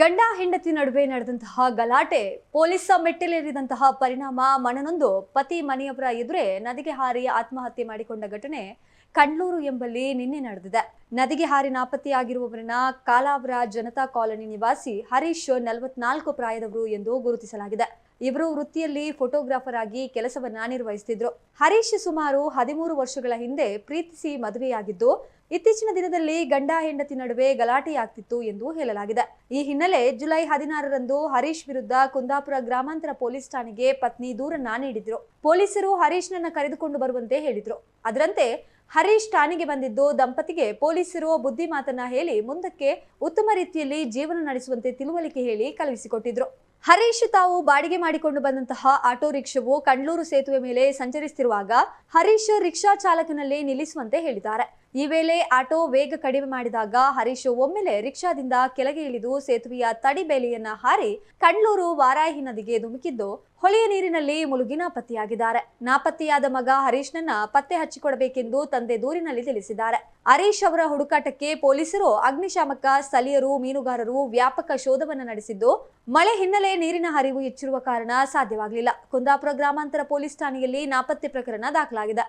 ಗಂಡ ಹೆಂಡತಿ ನಡುವೆ ನಡೆದಂತಹ ಗಲಾಟೆ, ಪೊಲೀಸ ಮೆಟ್ಟಿಲೇರಿದಂತಹ ಪರಿಣಾಮ, ಮನನೊಂದು ಪತಿ ಮನೆಯವರ ಎದುರೆ ನದಿಗೆ ಹಾರಿ ಆತ್ಮಹತ್ಯೆ ಮಾಡಿಕೊಂಡ ಘಟನೆ ಕಂಡ್ಲೂರು ಎಂಬಲ್ಲಿ ನಿನ್ನೆ ನಡೆದಿದೆ. ನದಿಗೆ ಹಾರಿ ನಾಪತ್ತೆಯಾಗಿರುವವರನ್ನ ಕಾಲಾವರ ಜನತಾ ಕಾಲೋನಿ ನಿವಾಸಿ ಹರೀಶ್ ನಲವತ್ನಾಲ್ಕು ಪ್ರಾಯದವರು ಎಂದು ಗುರುತಿಸಲಾಗಿದೆ. ಇವರು ವೃತ್ತಿಯಲ್ಲಿ ಫೋಟೋಗ್ರಾಫರ್ ಆಗಿ ಕೆಲಸವನ್ನ ನಿರ್ವಹಿಸುತ್ತಿದ್ರು ಹರೀಶ್ ಸುಮಾರು ಹದಿಮೂರು ವರ್ಷಗಳ ಹಿಂದೆ ಪ್ರೀತಿಸಿ ಮದುವೆಯಾಗಿದ್ದು, ಇತ್ತೀಚಿನ ದಿನದಲ್ಲಿ ಗಂಡ ಹೆಂಡತಿ ನಡುವೆ ಗಲಾಟೆಯಾಗ್ತಿತ್ತು ಎಂದು ಹೇಳಲಾಗಿದೆ. ಈ ಹಿನ್ನೆಲೆ ಜುಲೈ ಹದಿನಾರರಂದು ಹರೀಶ್ ವಿರುದ್ಧ ಕುಂದಾಪುರ ಗ್ರಾಮಾಂತರ ಪೊಲೀಸ್ ಠಾಣೆಗೆ ಪತ್ನಿ ದೂರನ್ನ ನೀಡಿದ್ರು. ಪೊಲೀಸರು ಹರೀಶ್ನನ್ನ ಕರೆದುಕೊಂಡು ಬರುವಂತೆ ಹೇಳಿದ್ರು. ಅದರಂತೆ ಹರೀಶ್ ಠಾಣೆಗೆ ಬಂದಿದ್ದು ದಂಪತಿಗೆ ಪೊಲೀಸರು ಬುದ್ಧಿ ಮಾತನ್ನ ಹೇಳಿ ಮುಂದಕ್ಕೆ ಉತ್ತಮ ರೀತಿಯಲ್ಲಿ ಜೀವನ ನಡೆಸುವಂತೆ ತಿಳುವಳಿಕೆ ಹೇಳಿ ಕಳುಹಿಸಿಕೊಟ್ಟಿದ್ರು. ಹರೀಶ್ ತಾವು ಬಾಡಿಗೆ ಮಾಡಿಕೊಂಡು ಬಂದಂತಹ ಆಟೋ ರಿಕ್ಷಾವು ಕಂಡ್ಲೂರು ಸೇತುವೆ ಮೇಲೆ ಸಂಚರಿಸುತ್ತಿರುವಾಗ ಹರೀಶ್ ರಿಕ್ಷಾ ಚಾಲಕನಲ್ಲಿ ನಿಲ್ಲಿಸುವಂತೆ ಹೇಳಿದ್ದಾರೆ. ಈ ವೇಳೆ ಆಟೋ ವೇಗ ಕಡಿಮೆ ಮಾಡಿದಾಗ ಹರೀಶ್ ಒಮ್ಮೆಲೆ ರಿಕ್ಷಾದಿಂದ ಕೆಳಗೆ ಇಳಿದು ಸೇತುವೆಯ ತಡಿಬೇಲಿಯನ್ನ ಹಾರಿ ಕಂಡ್ಲೂರು ವಾರಾಹಿ ನದಿಗೆ ಧುಮುಕಿದ್ದು ಹೊಳೆಯ ನೀರಿನಲ್ಲಿ ಮುಳುಗಿ ನಾಪತ್ತೆಯಾಗಿದ್ದಾರೆ ನಾಪತ್ತೆಯಾದ ಮಗ ಹರೀಶ್ನನ್ನ ಪತ್ತೆ ಹಚ್ಚಿಕೊಡಬೇಕೆಂದು ತಂದೆ ದೂರಿನಲ್ಲಿ ತಿಳಿಸಿದ್ದಾರೆ. ಹರೀಶ್ ಅವರ ಹುಡುಕಾಟಕ್ಕೆ ಪೊಲೀಸರು, ಅಗ್ನಿಶಾಮಕ, ಸ್ಥಳೀಯರು, ಮೀನುಗಾರರು ವ್ಯಾಪಕ ಶೋಧವನ್ನ ನಡೆಸಿದ್ದು, ಮಳೆ ಹಿನ್ನೆಲೆ ನೀರಿನ ಹರಿವು ಹೆಚ್ಚಿರುವ ಕಾರಣ ಸಾಧ್ಯವಾಗಲಿಲ್ಲ. ಕುಂದಾಪುರ ಗ್ರಾಮಾಂತರ ಪೊಲೀಸ್ ಠಾಣೆಯಲ್ಲಿ ನಾಪತ್ತೆ ಪ್ರಕರಣ ದಾಖಲಾಗಿದೆ.